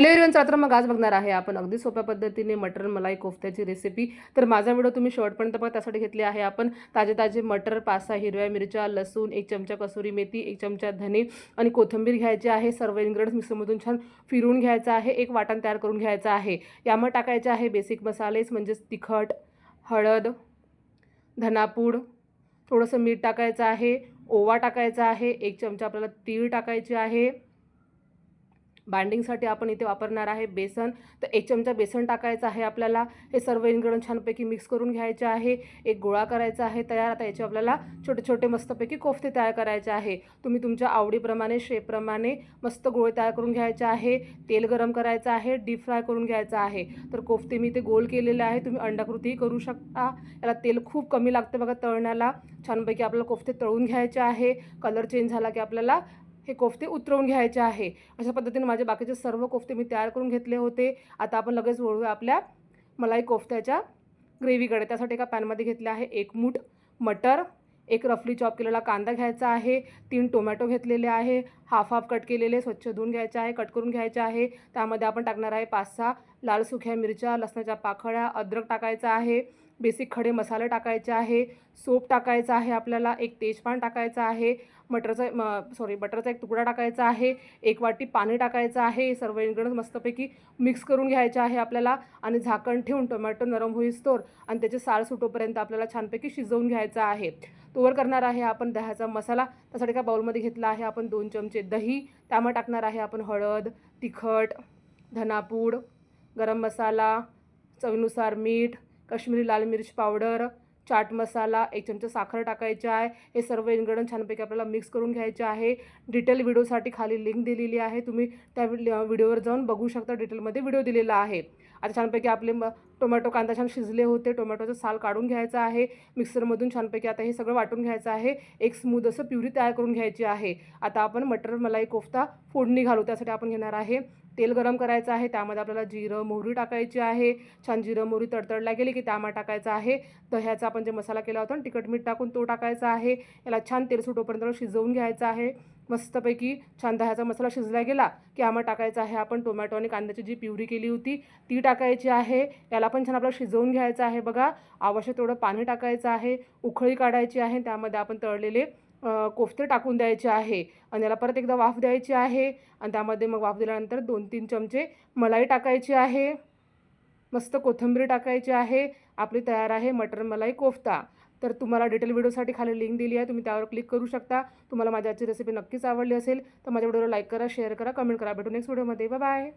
Hello everyone तर मग आज बघणार आहे आपण. अगदी सोप्या पद्धतीने मटर मलाई कोफ्त्याची रेसिपी तर माझा व्हिडिओ तुम्ही शेवटपर्यंत बघा त्यासाठी घेतले आहे आपण ताजे ताजे मटर पाच सहा हिरव्या मिरच्या लसूण एक चमचा कसुरी मेथी एक चमचा धने आणि कोथिंबीर घ्यायची आहे. सर्व इन्ग्रेडियंट्स मिक्सरमधून छान फिरून घ्यायचं आहे. एक वाटण तयार करून घ्यायचं आहे. यामध्ये टाकायचे आहे बेसिक मसालेच म्हणजेच तिखट हळद धनापूड थोडंसं मीठ टाकायचं आहे ओवा टाकायचा आहे एक चमचा आपल्याला तीळ टाकायची आहे. बाइंडिंगसाठी आपण इथे वापरणार आहे बेसन. तर एक चमचा बेसन टाकायचं आहे आपल्याला. हे सर्व इन्ग्रेडियंट छानपैकी मिक्स करून घ्यायचे आहे. एक गोळा करायचा आहे तयार. आता याचे आपल्याला छोटे छोटे मस्तपैकी कोफ्ते तयार करायचे आहे. तुम्ही तुमच्या आवडीप्रमाणे शेपप्रमाणे मस्त गोळे तयार करून घ्यायचे आहे. तेल गरम करायचं आहे. डीप फ्राय करून घ्यायचं आहे. तर कोफ्ते मी ते गोल केलेले आहे. तुम्ही अंडाकृतीही करू शकता. याला तेल खूप कमी लागतं बघा तळण्याला. छानपैकी आपल्याला कोफ्ते तळून घ्यायचे आहे. कलर चेंज झाला की आपल्याला हे कोफ्ते उतरवून घ्यायचे आहे. अशा पद्धतीने माझे बाकीचे सर्व कोफ्ते मी तयार करून घेतले होते. आता आपण लगेच वळूया आपल्या मलाई कोफ्त्याच्या ग्रेव्हीकडे. त्यासाठी एका पॅनमध्ये घेतले आहे एक मूठ मटर एक रफली चॉप केलेला कांदा घ्यायचा आहे तीन टोमॅटो घेतलेले आहे हाफ हाफ कट केलेले स्वच्छ धुवून घ्यायचे आहे कट करून घ्यायचे आहे. त्यामध्ये आपण टाकणार आहे पाच सहा लाल सुक्या मिरच्या लसणाच्या पाखळ्या अद्रक टाकायचा आहे. बेसिक खडे मसाले टाकायचे आहे सोप टाकायचा आहे आपल्याला एक तेजपान टाकायचं आहे मटरचा म सॉरी बटरचा एक तुकडा टाकायचा आहे एक वाटी पाणी टाकायचं आहे सर्व इन्ग्रेडियंट्स मस्तपैकी मिक्स करून घ्यायचे आहे आपल्याला आणि झाकण ठेवून टोमॅटो नरम होईस्तोर आणि त्याचे साल सुटोपर्यंत आपल्याला छानपैकी शिजवून घ्यायचं आहे. तोवर करणार आहे आपण दह्याचा मसाला. त्यासाठी एका बाउलमध्ये घेतला आहे आपण दोन चमचे दही त्यामुळे टाकणार आहे आपण हळद तिखट धनापूड गरम मसाला चवीनुसार मीठ कश्मीरी लाल मिरची पावडर चाट मसाला एक चमचा साखर टाकायचे आहे. हे सर्व इन्ग्रेडियंट छानपैकी आपल्याला मिक्स करून घ्यायचे आहे. डिटेल व्हिडिओसाठी खाली लिंक दिलेली आहे. तुम्ही त्या व्हिडिओवर जाऊन बघू शकता डिटेलमध्ये व्हिडिओ दिलेला आहे. आता छानपैकी आपले म टोमॅटो कांदा छान शिजले होते. टोमॅटोचं साल काढून घ्यायचं आहे. मिक्सरमधून छानपैकी आता हे सगळं वाटून घ्यायचं आहे. एक स्मूद असं प्युरी तयार करून घ्यायची आहे. आता आपण मटर मलाई कोफ्ता फोडणी घालू. त्यासाठी आपण घेणार आहे. तेल गरम करायचं आहे. त्यामध्ये आपल्याला जिरं मोहरी टाकायची आहे. छान जिरं मोहरी तडतडला गेली की त्यामध्ये टाकायचं आहे. दह्याचा आपण जे मसाला केला होता तिखट मीठ टाकून तो टाकायचा आहे. याला छान तेल सुटोपर्यंत शिजवून घ्यायचं आहे. मस्तपैकी छान दह्याचा मसाला शिजला गेला की आम्हाला टाकायचा आहे आपण टोमॅटो आणि कांद्याची जी प्युरी केली होती ती टाकायची आहे. याला पण छान आपल्याला शिजवून घ्यायचं आहे बघा. आवश्यक तेवढं पाणी टाकायचं आहे. उखळी काढायची आहे. त्यामध्ये आपण तळलेले कोफ्ते टाकून द्यायचे आहे. आणि याला परत एकदा वाफ द्यायची आहे. आणि त्यामध्ये मग वाफ दिल्यानंतर दोन तीन चमचे मलाई टाकायची आहे. मस्त कोथिंबीर टाकायची आहे. आपली तयार आहे मटर मलाई कोफ्ता. तर तुम्हाला डिटेल व्हिडिओसाठी खाली लिंक दिली आहे. तुम्ही त्यावर क्लिक करू शकता. तुम्हाला माझ्या आजची रेसिपी नक्कीच आवडली असेल तर माझ्या व्हिडिओला लाईक करा शेअर करा कमेंट करा. भेटू नेक्स्ट व्हिडिओमध्ये. बाय.